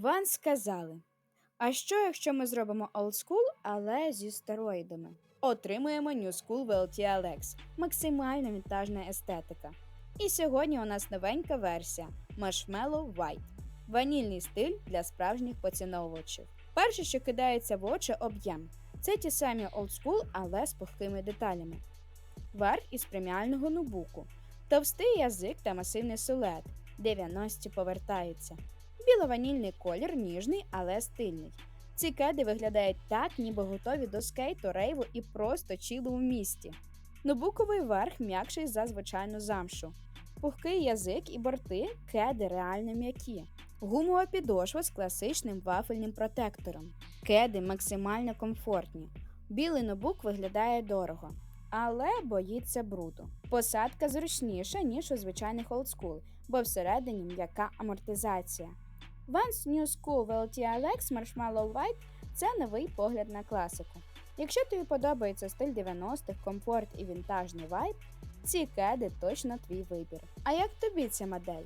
Ван сказали: А що, якщо ми зробимо олдскул, але зі стероїдами? Отримуємо New School VLT Alex – максимально вінтажна естетика. І сьогодні у нас новенька версія Marshmallow White – ванільний стиль для справжніх поціновувачів. Перше, що кидається в очі, об'єм. Це ті самі олдскул, але з пухкими деталями. Верх із преміального нубуку, товстий язик та масивний силует. 90-ті повертаються. Біло-ванільний колір ніжний, але стильний. Ці кеди виглядають так, ніби готові до скейту, рейву і просто чілу в місті. Нобуковий верх м'якший за звичайну замшу. Пухкий язик і борти кеди реально м'які. Гумова підошва з класичним вафельним протектором. Кеди максимально комфортні. Білий нобук виглядає дорого, але боїться бруду. Посадка зручніша, ніж у звичайних олдскул, бо всередині м'яка амортизація. Vans New School VLT Alex Marshmallow White – це новий погляд на класику. Якщо тобі подобається стиль 90-х, комфорт і вінтажний вайб, ці кеди точно твій вибір. А як тобі ця модель?